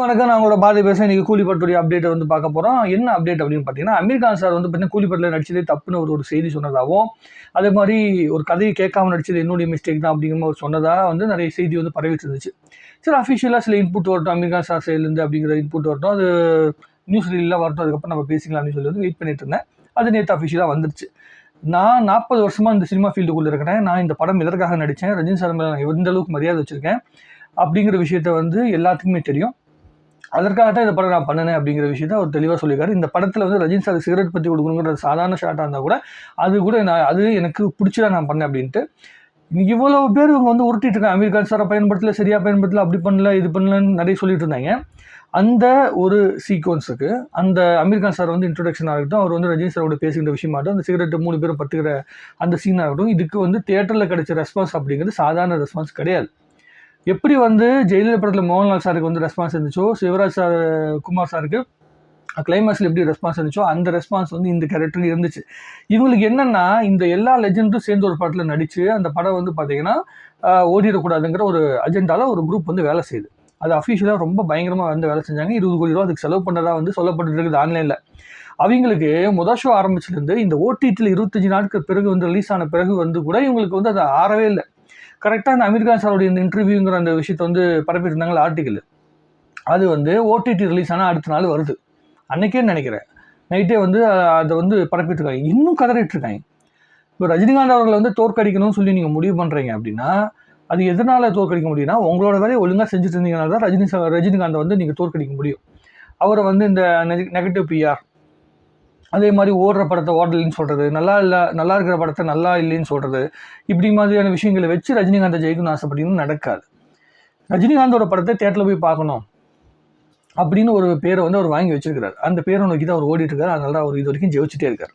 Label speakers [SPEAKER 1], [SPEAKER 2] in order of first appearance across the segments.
[SPEAKER 1] எல்லாருக்கும் வணக்கம். நான் உங்களோட பாதி பேச இன்னைக்கு கூலிப்பட்டுடைய அப்டேட் வந்து பார்க்க போகிறோம் என்ன அப்டேட் அப்படின்னு பார்த்தீங்கன்னா அமீர் கான் சார் வந்து பார்த்தீங்கன்னா கூலிப்பட்டில் நடிச்சதே தப்புன்னு ஒரு ஒரு செய்தி சொன்னதாகவும் அதே மாதிரி ஒரு கதையை கேட்காம நடிச்சது என்னுடைய மிஸ்டேக் தான் அப்படிங்கிற மாதிரி சொன்னதாக வந்து நிறைய செய்தி வந்து பரவிட்டு இருந்துச்சு. சரி அஃபிஷியலாக சில இன்புட் வரட்டும். அமீர் கான் சார் சைட்லேருந்து அப்படிங்கிற இன்புட் வரட்டும். அது நியூஸ் ரீலாம் வரட்டும். அதுக்கப்புறம் நம்ம பேசிக்கலாம் அப்படின்னு சொல்லி வந்து வெயிட் பண்ணிட்டு இருந்தேன். அது நேற்று அஃபிஷியலாக வந்துருச்சு. நான் நாற்பது வருஷமாக இந்த சினிமா ஃபீல்டுக்குள்ளே இருக்கிறேன். நான் இந்த படம் எதற்காக நடித்தேன் ரஜினி சார் மேலே நான் எந்த அளவுக்கு மரியாதை வச்சுருக்கேன்? அப்படிங்கிற விஷயத்த வந்து எல்லாத்துக்குமே தெரியும். அதற்காக தான் இந்த படம் நான் பண்ணினேன் அப்படிங்கிற விஷயத்த அவர் தெளிவாக சொல்லியிருக்காரு. இந்த படத்தில் வந்து ரஜினி சார் சிகரெட் பற்றி கொடுக்கணுங்கிற சாதாரண ஷாட்டாக இருந்தால் கூட அது கூட நான் அது எனக்கு பிடிச்சதான் நான் பண்ணேன் அப்படின்ட்டு. இவ்வளோ பேர் இவங்க வந்து உருட்டிட்டு இருக்காங்க. அமீர் சாரை பயன்படுத்தல சரியாக பயன்படுத்தல அப்படி பண்ணல இது பண்ணலன்னு நிறைய சொல்லிட்டு இருந்தாங்க. அந்த ஒரு சீக்வன்ஸுக்கு அந்த அமீர்கான் சார் வந்து இன்ட்ரொடக்ஷன் இருக்கட்டும் அவர் வந்து ரஜினி சாரோட பேசுகிற விஷயமாகட்டும் அந்த சிகரெட்டு மூணு பேரும் பத்துக்கிற அந்த சீனாக ஆகட்டும் இதுக்கு வந்து தேட்டரில் கிடைச்ச ரெஸ்பான்ஸ் அப்படிங்கிறது சாதாரண ரெஸ்பான்ஸ் கிடையாது. எப்படி வந்து ஜெயலலிதா படத்தில் மோகன்லால் சாருக்கு வந்து ரெஸ்பான்ஸ் இருந்துச்சோ சிவராஜ் சார் குமார் சாருக்கு கிளைமேக்ஸில் எப்படி ரெஸ்பான்ஸ் இருந்துச்சோ அந்த ரெஸ்பான்ஸ் வந்து இந்த கேரக்டர் இருந்துச்சு. இவங்களுக்கு என்னென்னா இந்த எல்லா லெஜெண்டும் சேர்ந்து ஒரு படத்தில் நடித்து அந்த படம் வந்து பார்த்தீங்கன்னா ஓடிடக்கூடாதுங்கிற ஒரு அஜெண்டாவில் ஒரு குரூப் வந்து வேலை செய்யுது. அது அஃபிஷியலாக ரொம்ப பயங்கரமாக வந்து வேலை செஞ்சாங்க. இருபது கோடி ரூபா அதுக்கு செலவு பண்ணதாக வந்து சொல்லப்பட்டு இருக்குது ஆன்லைனில் அவங்களுக்கு முதல் ஷோ ஆரம்பிச்சிலேருந்து இந்த ஓடிடியில் இருபத்தஞ்சி நாட்கள் பிறகு வந்து ரிலீஸ் ஆன பிறகு வந்து கூட இவங்களுக்கு வந்து அது ஆறவே இல்லை. கரெக்டாக அந்த அமீர் கான் சாரோடைய இந்த இன்டர்வியூங்கிற அந்த விஷயத்தை வந்து பரப்பிட்டு ஆர்டிக்கல் அது வந்து ஓடிடி ரிலீஸ் ஆனால் அடுத்த நாள் வருது. அன்றைக்கே நினைக்கிறேன். நைட்டே வந்து அதை வந்து பரப்பிட்டுருக்காங்க இன்னும் கதறிட்டுருக்காங்க இப்போ ரஜினிகாந்த் அவர்களை வந்து தோற்கடிக்கணும்னு சொல்லி நீங்கள் முடிவு பண்ணுறீங்க அப்படின்னா அது எதனால் தோற்கடிக்க முடியும்னா உங்களோட வேலையை ஒழுங்காக செஞ்சுட்டு இருந்தீங்கனால தான் ரஜினி சார் ரஜினிகாந்தை வந்து நீங்கள் தோற்கடிக்க முடியும். அவரை வந்து இந்த நெகட்டிவ் பிஆர் அதே மாதிரி ஓடுற படத்தை ஓடலைன்னு சொல்கிறது நல்லா இல்லை நல்லா இருக்கிற படத்தை நல்லா இல்லைன்னு சொல்கிறது இப்படி மாதிரியான விஷயங்களை வச்சு ரஜினிகாந்தை ஜெயிக்கணும்னு ஆசைப்பட்டீங்கன்னு நடக்காது. ரஜினிகாந்தோட படத்தை தேட்டரில் போய் பார்க்கணும் அப்படின்னு ஒரு பேரை வந்து அவர் வாங்கி வச்சிருக்கிறார். அந்த பேரை நோக்கி தான் அவர் ஓடிட்டு இருக்காரு அதனால தான் அவர் இது வரைக்கும் ஜெயிச்சுட்டே இருக்கார்.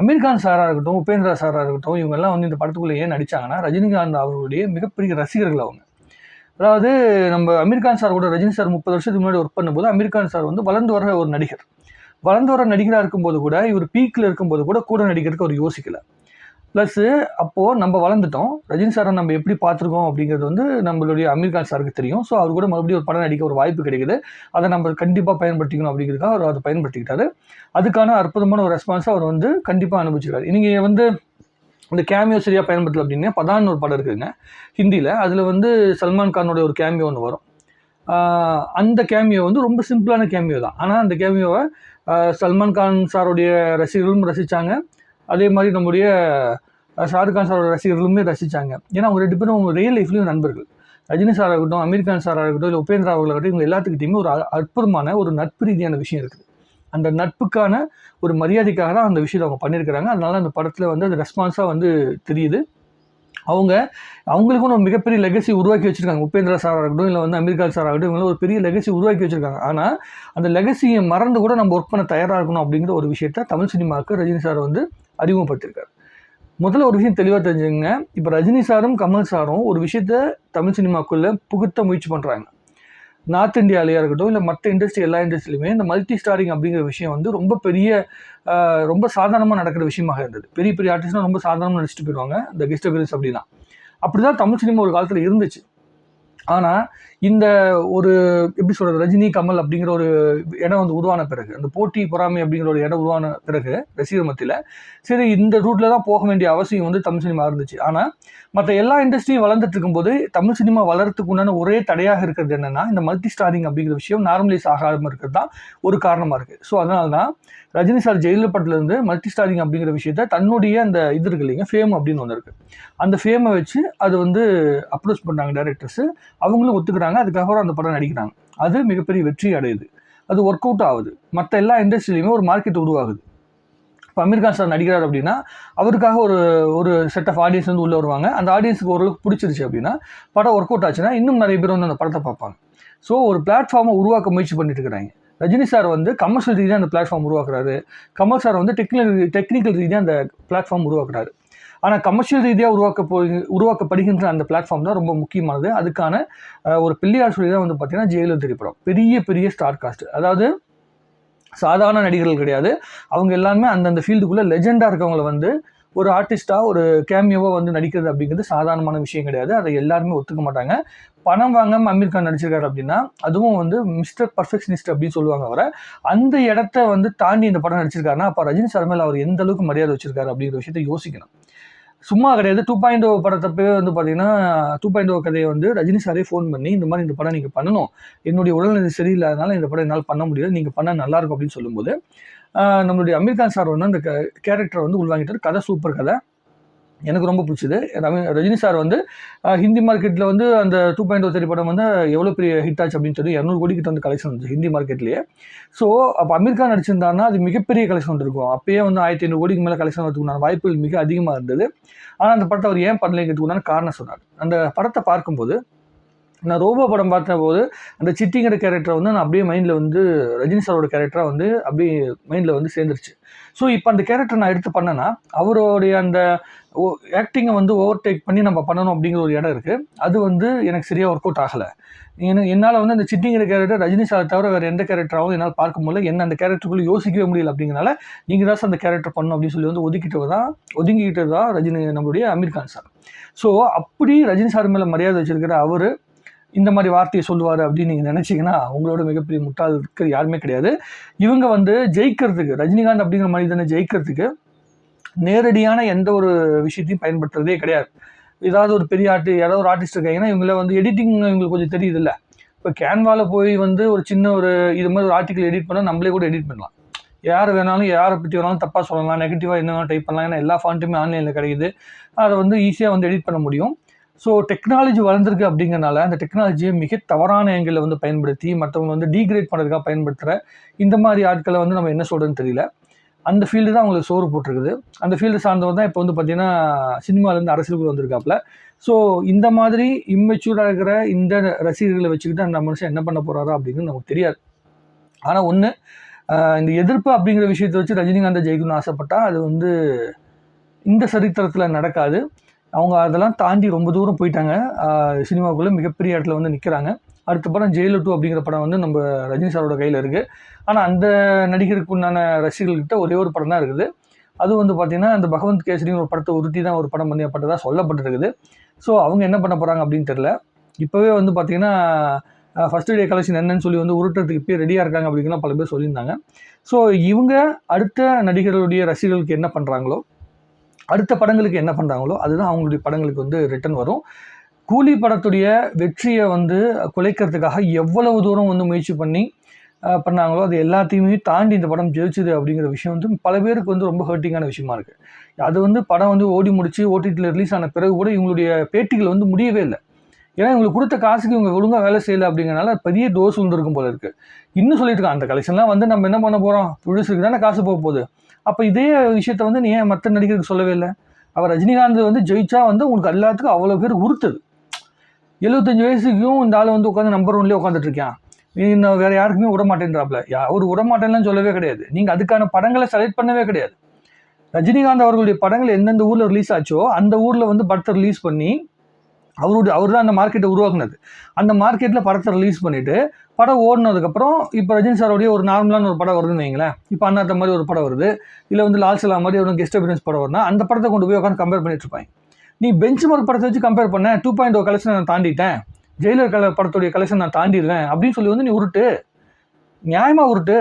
[SPEAKER 1] அமீர் கான் சாராக இருக்கட்டும் உபேந்திரா சாராக இருக்கட்டும் இவங்கெல்லாம் வந்து இந்த படத்துக்குள்ளே ஏன் நடிச்சாங்கன்னா ரஜினிகாந்த் அவர்களுடைய மிகப்பெரிய ரசிகர்கள் அவங்க. அதாவது நம்ம அமீர் கான் சார் கூட ரஜினி சார் முப்பது வருஷத்துக்கு முன்னாடி ஒர்க் பண்ணும்போது அமீர் கான் சார் வந்து வளர்ந்து வர ஒரு நடிகர். வளர்ந்து வர நடிகராக இருக்கும்போது கூட இவர் பீக்கில் இருக்கும்போது கூட கூட நடிக்கிறதுக்கு அவர் யோசிக்கல. ப்ளஸ்ஸு அப்போது நம்ம வளர்ந்துட்டோம். ரஜினி சாரை நம்ம எப்படி பார்த்துருக்கோம் அப்படிங்கிறது வந்து நம்மளுடைய அமீர் கான் சாருக்கு தெரியும். ஸோ அவர் கூட மறுபடியும் ஒரு படம் நடிக்க ஒரு வாய்ப்பு கிடைக்குது. அதை நம்ம கண்டிப்பாக பயன்படுத்திக்கணும் அப்படிங்கிறதுக்காக அவர் அதை பயன்படுத்திக்கிட்டாரு. அதுக்கான அற்புதமான ஒரு ரெஸ்பான்ஸை அவர் வந்து கண்டிப்பாக அனுபவிச்சிருக்காரு. நீங்கள் வந்து இந்த கேமியோ சரியாக பயன்படுத்தல அப்படின்னா பதான் ஒரு படம் இருக்குதுங்க ஹிந்தியில். அதில் வந்து சல்மான் கானோட ஒரு கேமியோ ஒன்று வரும். அந்த கேமியோ வந்து ரொம்ப சிம்பிளான கேமியோ தான். ஆனால் அந்த கேமியோவை சல்மான் கான் சாருடைய ரசிகர்களும் ரசித்தாங்க அதே மாதிரி நம்முடைய ஷாருக் கான் சாரோட ரசிகர்களுமே ரசித்தாங்க ஏன்னா அவங்க ரெண்டு பேரும் அவங்க ரியல் லைஃப்லேயும் நண்பர்கள். ரஜினி சாராக இருக்கட்டும் அமீர் கான் சாராக இருக்கட்டும் இல்லை உபேந்திரா அவர்களாகட்டும் இவங்க எல்லாத்துக்கிட்டையுமே ஒரு அற்புதமான ஒரு நட்பு ரீதியான விஷயம் இருக்குது. அந்த நட்புக்கான ஒரு மரியாதைக்காக தான் அந்த விஷயத்தை அவங்க பண்ணியிருக்கிறாங்க. அதனால அந்த படத்தில் வந்து அது ரெஸ்பான்ஸாக வந்து தெரியுது. அவங்க அவங்களுக்கும் ஒரு மிகப்பெரிய லெகசி உருவாக்கி வச்சுருக்காங்க. உபேந்திரா சாராக இருக்கட்டும் இல்லை வந்து அமெரிக்கா சார் ஆகட்டும் இவங்களும் ஒரு பெரிய லெகசி உருவாக்கி வச்சுருக்காங்க. ஆனால் அந்த லெகசியை மறந்து கூட நம்ம ஒர்க் பண்ண தயாராக இருக்கணும் அப்படிங்கிற ஒரு விஷயத்த தமிழ் சினிமாவுக்கு ரஜினி சார் வந்து அறிமுகப்படுத்தியிருக்காரு முதல்ல ஒரு விஷயம் தெளிவாக தெரிஞ்சுங்க இப்போ ரஜினி சாரும் கமல் சாரும் ஒரு விஷயத்த தமிழ் சினிமாக்குள்ளே புகுத்த முயற்சி பண்ணுறாங்க நார்த் இந்தியாவிலையாக இருக்கட்டும் இல்லை மற்ற இண்டஸ்ட்ரி எல்லா இண்டஸ்ட்ரியிலுமே இந்த மல்டி ஸ்டாரிங் அப்படிங்கிற விஷயம் வந்து ரொம்ப பெரிய ரொம்ப சாதாரணமாக நடக்கிற விஷயமாக இருந்தது. பெரிய பெரிய ஆர்டிஸ்ட்லாம் ரொம்ப சாதாரணமாக நடிச்சுட்டு போயிடுவாங்க இந்த கெஸ்ட் அப்படின்னா. அப்படி தான் தமிழ் சினிமா ஒரு காலத்தில் இருந்துச்சு. ஆனால் இந்த ஒரு எப்படி சொல்கிறது ரஜினி கமல் அப்படிங்கிற ஒரு இடம் வந்து உருவான பிறகு அந்த போட்டி பொறாமை அப்படிங்கிற ஒரு இடம் உருவான பிறகு ரசிகர் மத்தியில் சரி இந்த ரூட்டில் தான் போக வேண்டிய அவசியம் வந்து தமிழ் சினிமா இருந்துச்சு. ஆனால் மற்ற எல்லா இண்டஸ்ட்ரியும் வளர்ந்துட்டு இருக்கும்போது தமிழ் சினிமா வளர்றதுக்கு உண்டான ஒரே தடையாக இருக்கிறது என்னென்னா இந்த மல்டி ஸ்டாரிங் அப்படிங்கிற விஷயம் நார்மலைஸ் ஆகாமல் இருக்கிறது தான் ஒரு காரணமாக இருக்குது ஸோ அதனால தான் ரஜினி சார் ஜெயிலர் படத்துலேருந்து மல்டி ஸ்டாரிங் அப்படிங்கிற விஷயத்த தன்னுடைய அந்த இது இருக்கு இல்லைங்க ஃபேம் அப்படின்னு ஒன்று இருக்குது அந்த ஃபேமை வச்சு அது வந்து அப்ரோச் பண்ணுறாங்க டேரக்டர்ஸு அவங்களும் ஒத்துக்கிறாங்க. அதுக்கப்புறம் அந்த படம் நடிக்கிறாங்க. அது மிகப்பெரிய வெற்றி அடையுது. அது ஒர்க் அவுட் ஆகுது. மற்ற எல்லா இண்டஸ்ட்ரியிலையுமே ஒரு மார்க்கெட் உருவாகுது. இப்போ அமீர் கான் சார் நடிக்கிறார் அப்படின்னா அவருக்காக ஒரு ஒரு செட் ஆஃப் ஆடியன்ஸ் வந்து உள்ளே வருவாங்க. அந்த ஆடியன்ஸுக்கு ஓரளவுக்கு பிடிச்சிருச்சு அப்படின்னா படம் ஒர்க் அவுட் ஆச்சுன்னா இன்னும் நிறைய பேர் வந்து அந்த படத்தை பார்ப்பாங்க. ஸோ ஒரு பிளாட்ஃபார்மை உருவாக்க முயற்சி பண்ணிட்டு இருக்கிறாங்க. ரஜினி சார் வந்து கமர்ஷியல் ரீதியாக அந்த பிளாட்ஃபார்ம் உருவாக்குறாரு. கமல் சார் வந்து டெக்னிக்கல் டெக்னிக்கல் ரீதியாக அந்த பிளாட்ஃபார்ம் உருவாக்குறாரு. ஆனால் கமர்ஷியல் ரீதியாக உருவாக்க போய் உருவாக்கப்படுகின்ற அந்த பிளாட்ஃபார்ம் தான் ரொம்ப முக்கியமானது. அதுக்கான ஒரு பிள்ளையார் சொல்லி தான் வந்து பார்த்தீங்கன்னா ஜெயலலிதா திரைப்படம். பெரிய பெரிய ஸ்டார் காஸ்ட் அதாவது சாதாரண நடிகர்கள் கிடையாது. அவங்க எல்லாருமே அந்தந்த ஃபீல்டுக்குள்ளே லெஜெண்டாக இருக்கவங்களை வந்து ஒரு ஆர்டிஸ்ட்டாக ஒரு கேமியோவாக வந்து நடிக்கிறது அப்படிங்கிறது சாதாரணமான விஷயம் கிடையாது. அதை எல்லாருமே ஒத்துக்க மாட்டாங்க. பணம் வாங்காமல் அமீர் கான் நடிச்சிருக்காரு அப்படின்னா அதுவும் வந்து மிஸ்டர் பர்ஃபெக்ஷனிஸ்ட் அப்படின்னு சொல்லுவாங்க அவரை. அந்த இடத்த வந்து தாண்டி இந்த படம் நடிச்சிருக்காருன்னா அப்போ ரஜினி சார் மேலே அவர் எந்த அளவுக்கு மரியாதை வச்சிருக்காரு அப்படிங்கிற விஷயத்தை யோசிக்கணும். சும்மா கிடையாது. டூ பாயிண்ட் ஓ படத்தப்பவே வந்து பார்த்தீங்கன்னா டூ பாயிண்ட் ஓ oh கதையை வந்து ரஜினி சாரே ஃபோன் பண்ணி இந்த மாதிரி இந்த படம் நீங்கள் பண்ணணும். என்னுடைய உடல்நிலை சரியில்லாதனால இந்த படம் என்னால் பண்ண முடியாது நீங்கள் பண்ணால் நல்லாயிருக்கும் அப்படின்னு சொல்லும்போது நம்மளுடைய அமீர் கான் சார் வந்து அந்த கேரக்டரை வந்து உள்வாங்கிட்டார். கதை சூப்பர் கதை. எனக்கு ரொம்ப பிடிச்சது. ரவி- ரஜினி சார் வந்து ஹிந்தி மார்க்கெட்டில் வந்து அந்த டூ பாயிண்ட் ஓ திரைப்படம் வந்து எவ்வளோ பெரிய ஹிட் ஆச்சு அப்படின்னு சொல்லி இரநூறு கோடி கிட்ட வந்து கலெக்ஷன் வந்துச்சு ஹிந்தி மார்க்கெட்லேயே. ஸோ அப்போ அமீர் கான் நடிச்சிருந்தாருன்னா அது மிகப்பெரிய கலெக்ஷன் வந்துருக்கும். அப்பயே வந்து ஆயிரத்தி ஐநூறு கோடிக்கு மேலே கலெக்ஷன் வரதுக்குண்டான வாய்ப்புகள் மிக அதிகமாக இருந்தது. ஆனால் அந்த படத்தை அவர் ஏன் பண்ணலைங்கிறதுக்குண்டான காரணம் சொன்னார். அந்த படத்தை பார்க்கும்போது நான் ரோபோ படம் பார்த்தபோது அந்த சிட்டிங்கிற கேரக்டரை வந்து நான் அப்படியே மைண்டில் வந்து ரஜினி சாரோட கேரக்டராக வந்து அப்படியே மைண்டில் வந்து சேர்ந்துருச்சு. ஸோ இப்போ அந்த கேரக்டர் நான் எடுத்து பண்ணேன்னா அவருடைய அந்த ஆக்டிங்கை வந்து ஓவர்டேக் பண்ணி நம்ம பண்ணணும் அப்படிங்கிற ஒரு இடம் இருக்குது அது வந்து எனக்கு சரியாக ஒர்க் அவுட் ஆகலை. எனக்கு என்னால் வந்து அந்த சிட்டிங்கிற கேரக்டர் ரஜினி சார் தவிர வேறு எந்த கேரக்டராகவும் என்னால் பார்க்க முடியல. என்ன அந்த கேரக்டருக்குள்ளே யோசிக்கவே முடியல அப்படிங்கிறனால நீங்கள் தான் சார் அந்த கேரக்டர் பண்ணணும் அப்படின்னு சொல்லி வந்து ஒதுக்கிட்டு தான் ஒதுங்கிக்கிட்டு தான் ரஜினி நம்மளுடைய அமீர் கான் சார். ஸோ அப்படி ரஜினி சார் மேலே மரியாதை வச்சுருக்கிற அவர் இந்த மாதிரி வார்த்தையை சொல்லுவார் அப்படின்னு நீங்கள் நினச்சிங்கன்னா உங்களோட மிகப்பெரிய முட்டாள் இருக்கிற யாருமே கிடையாது. இவங்க வந்து ஜெயிக்கிறதுக்கு ரஜினிகாந்த் அப்படிங்கிற மனிதனை ஜெயிக்கிறதுக்கு நேரடியான எந்த ஒரு விஷயத்தையும் பயன்படுத்துறதே கிடையாது. ஏதாவது ஒரு பெரிய ஆர்ட் யாராவது ஒரு ஆர்டிஸ்ட் இருக்காங்கன்னா இவங்கள வந்து எடிட்டிங் இவங்களுக்கு கொஞ்சம் தெரியுது இல்லை இப்போ கேன்வாவில் போய் வந்து ஒரு சின்ன ஒரு இது மாதிரி ஒரு ஆர்டிக்கல் எடிட் பண்ணால் நம்மளே கூட எடிட் பண்ணலாம். யார் வேணாலும் யாரை பற்றி வேணாலும் தப்பாக சொல்லலாம் நெகட்டிவாக என்ன வேணாலும் டைப் பண்ணலாம் ஏன்னா எல்லா ஃபாண்ட்டுமே ஆன்லைனில் கிடைக்குது. அதை வந்து ஈஸியாக வந்து எடிட் பண்ண முடியும். ஸோ டெக்னாலஜி வளர்ந்துருக்கு அப்படிங்கறனால அந்த டெக்னாலஜியை மிக தவறான ஆங்கிளில் வந்து பயன்படுத்தி மற்றவங்க வந்து டீக்ரேட் பண்ணுறதுக்காக பயன்படுத்துகிற இந்த மாதிரி ஆட்களை வந்து நம்ம என்ன சொல்கிறதுன்னு தெரியல. அந்த ஃபீல்டு தான் அவங்களுக்கு சோறு போட்டிருக்குது. அந்த ஃபீல்டு சார்ந்தவங்க தான் இப்போ வந்து பார்த்தீங்கன்னா சினிமாலேருந்து அரசியலுக்குள்ள வந்திருக்காப்புல. ஸோ இந்த மாதிரி இம்மெச்சூராக இருக்கிற இந்த ரசிகர்களை வச்சுக்கிட்டு அந்த மனுஷன் என்ன பண்ண போகிறாரோ அப்படிங்கிறது நமக்கு தெரியாது. ஆனால் ஒன்று இந்த எதிர்ப்பு அப்படிங்கிற விஷயத்தை வச்சு ரஜினிகாந்தை ஜெயிக்கணும்னு ஆசைப்பட்டால் அது வந்து இந்த சரித்திரத்தில் நடக்காது. அவங்க அதெல்லாம் தாண்டி ரொம்ப தூரம் போயிட்டாங்க. சினிமாவுக்குள்ளே மிகப்பெரிய இடத்துல வந்து நிற்கிறாங்க அடுத்த படம் ஜெயிலர் டூ அப்படிங்கிற படம் வந்து நம்ம ரஜினி சாரோட கையில் இருக்குது ஆனால் அந்த நடிகருக்கு உண்டான ரசிகர்கள்கிட்ட ஒரே ஒரு படம் தான் இருக்குது. அது வந்து பார்த்திங்கன்னா அந்த பகவந்த் கேசரின்னு ஒரு படத்தை உருட்டி தான் ஒரு படம் பண்ணப்பட்டதாக சொல்லப்பட்டிருக்குது. ஸோ அவங்க என்ன பண்ண போகிறாங்க அப்படின்னு தெரில இப்போவே வந்து பார்த்திங்கன்னா ஃபஸ்ட்டு டே கலெக்ஷன் என்னன்னு சொல்லி வந்து உருட்டுறதுக்கு இப்போ ரெடியாக இருக்காங்க அப்படிங்கலாம் பல பேர் சொல்லியிருந்தாங்க. ஸோ இவங்க அடுத்த நடிகர்களுடைய ரசிகர்களுக்கு என்ன பண்ணுறாங்களோ அடுத்த படங்களுக்கு என்ன பண்ணுறாங்களோ அதுதான் அவங்களுடைய படங்களுக்கு வந்து ரிட்டர்ன் வரும். கூலி படத்துடைய வெற்றியை வந்து குலைக்கிறதுக்காக எவ்வளவு தூரம் வந்து முயற்சி பண்ணி பண்ணாங்களோ அது எல்லாத்தையுமே தாண்டி இந்த படம் ஜெயிச்சுது அப்படிங்கிற விஷயம் வந்து பல பேருக்கு வந்து ரொம்ப ஹர்ட்டிங்கான விஷயமா இருக்குது அது வந்து படம் வந்து ஓடி முடிச்சு ஓடிடியில் ரிலீஸ் ஆன பிறகு கூட இவங்களுடைய பேட்டிகள் வந்து முடியவே இல்லை. ஏன்னா இவங்களுக்கு கொடுத்த காசுக்கு இவங்க ஒழுங்காக வேலை செய்யலை அப்படிங்கிறனால பெரிய டோஸ் வந்துருக்கும் போல இருக்குது இன்னும் சொல்லிட்டு இருக்காங்க அந்த கலெக்ஷன்லாம் வந்து நம்ம என்ன பண்ண போகிறோம் ப்ரொடியூசருக்கு தானே காசு போக போகுது. அப்போ இதே விஷயத்த வந்து நீ ஏன் மற்ற நடிகருக்கு சொல்லவே இல்லை? அவர் ரஜினிகாந்த் வந்து ஜெயிச்சா வந்து உங்களுக்கு எல்லாத்துக்கும் அவ்வளோ பேர் உறுத்துது எழுபத்தஞ்சு வயசுக்கும் இந்த ஆள் வந்து உட்காந்து நம்பர் ஒன்லேயே உட்காந்துட்டு இருக்கான். இன்னும் வேறு யாருக்குமே விட மாட்டேன்றாப்ல. யா விட மாட்டேன்லாம் சொல்லவே கிடையாது. நீங்கள் அதுக்கான படங்களை செலக்ட் பண்ணவே கிடையாது. ரஜினிகாந்த் அவர்களுடைய படங்கள் எந்தெந்த ஊரில் ரிலீஸ் ஆச்சோ அந்த ஊரில் வந்து படத்தை ரிலீஸ் பண்ணி அவருடைய அவர் தான் அந்த மார்க்கெட்டை உருவாக்குனது. அந்த மார்க்கெட்டில் படத்தை ரிலீஸ் பண்ணிவிட்டு படம் ஓடினதுக்கப்புறம் இப்போ ரஜினி சாரோடைய ஒரு நார்மலான ஒரு படம் வருதுன்னு வைங்களேன். இப்போ அண்ணாத்த மாதிரி ஒரு படம் வருது. இல்லை வந்து லால் சலா மாதிரி ஒரு கெஸ்ட் அபியன்ஸ் படம் வருதுன்னா அந்த படத்தை கொண்டு போய் உட்காந்து கம்பேர் பண்ணிட்டு இருப்பாங்க. நீ பெஞ்ச் மார்க் படத்தை வச்சு கம்பேர் பண்ண டூ பாயிண்ட் ஓ கலெக்ஷன் நான் தாண்டிட்டேன். ஜெயிலர் கல படத்துடைய கலெக்ஷன் நான் தாண்டிடுவேன் அப்படின்னு சொல்லி வந்து நீ உருட்டு. நியாயமாக உருட்டு.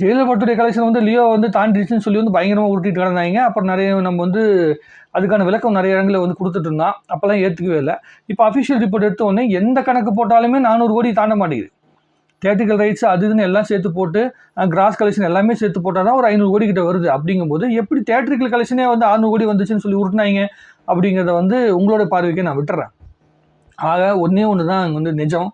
[SPEAKER 1] ஜெயிலர் படத்துடைய கலெக்ஷன் வந்து லியோ வந்து தாண்டிடுச்சுன்னு சொல்லி வந்து பயங்கரமாக உருட்டிட்டு கிடந்தாங்க. அப்புறம் நிறைய நம்ம வந்து அதுக்கான விளக்கம் நிறைய இடங்களில் வந்து கொடுத்துட்டு இருந்தான். அப்போல்லாம் ஏற்றுக்கவே இல்லை. இப்போ அஃபிஷியல் ரிப்போர்ட் எடுத்த உடனே எந்த கணக்கு போட்டாலுமே நானூறு கோடி தாண்ட மாட்டேங்குது. தேட்டிக்கல் ரைட்ஸ் அது இதுன்னு எல்லாம் சேர்த்து போட்டு கிராஸ் கலெக்ஷன் எல்லாமே சேர்த்து போட்டால் தான் ஒரு ஐநூறு கோடி கிட்ட வருது. அப்படிங்கும்போது எப்படி தேட்டரிக்கல் கலெக்ஷனே வந்து அறுநூறு கோடி வந்துச்சுன்னு சொல்லி உருட்டினாங்க அப்படிங்கிறத வந்து உங்களோட பார்வைக்கு நான் விட்டுறேன். ஆக ஒன்றே ஒன்று தான் அங்கே வந்து நிஜம்.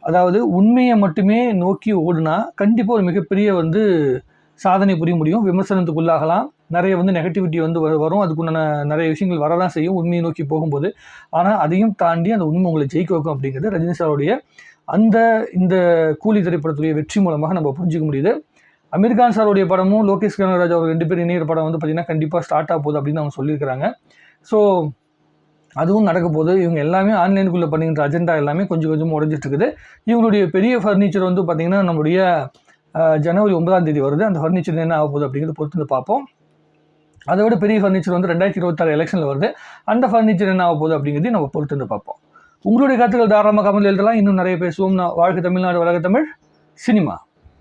[SPEAKER 1] அதாவது உண்மையை மட்டுமே நோக்கி ஓடுனா கண்டிப்பாக ஒரு மிகப்பெரிய வந்து சாதனை புரிய முடியும். விமர்சனத்துக்குள்ளாகலாம். நிறைய வந்து நெகட்டிவிட்டி வந்து வ- வரும். அதுக்குண்டான நிறைய விஷயங்கள் வரதான் செய்யும். உண்மையை நோக்கி போகும்போது. ஆனால் அதையும் தாண்டி அந்த உண்மை உங்களை ஜெயிக்க வைக்கும் அப்படிங்கிறது ரஜினி சாருடைய அந்த இந்த கூலி திரைப்படத்துடைய வெற்றி மூலமாக நம்ம புரிஞ்சுக்க முடியுது. அமீர் கான் சாருடைய படமும் லோகேஷ் கனகராஜ் அவர் ரெண்டு பேர் இணையிற படம் வந்து பார்த்திங்கன்னா கண்டிப்பாக ஸ்டார்ட் ஆக போகுது அப்படின்னு அவங்க சொல்லியிருக்கிறாங்க. ஸோ அதுவும் நடக்க போகுது. இவங்க எல்லாமே ஆன்லைனுக்குள்ளே பண்ணுகின்ற அஜெண்டா எல்லாமே கொஞ்சம் கொஞ்சம் உடஞ்சிட்ருக்குது. இவங்களுடைய பெரிய ஃபர்னிச்சர் வந்து பார்த்திங்கன்னா நம்முடைய ஜனவரி ஒன்பதாம் தேதி வருது. அந்த ஃபர்னிச்சர் என்ன ஆக போகுது அப்படிங்கிறத பொறுத்து வந்து பார்ப்போம். அதை விட பெரிய ஃபர்னிச்சர் வந்து ரெண்டாயிரத்தி இருபத்தாறு எலெக்ஷனில் வருது. அந்த ஃபர்னிச்சர் என்ன ஆக போகுது அப்படிங்கிறதையும் நம்ம பொறுத்து வந்து பார்ப்போம். உங்களுடைய கருத்துக்கள் தாராளமாக கமல் எழுதலாம். இன்னும் நிறைய பேசுவோம். நான் வாழ்க்கை தமிழ்நாடு வழக்க தமிழ். சினிமா.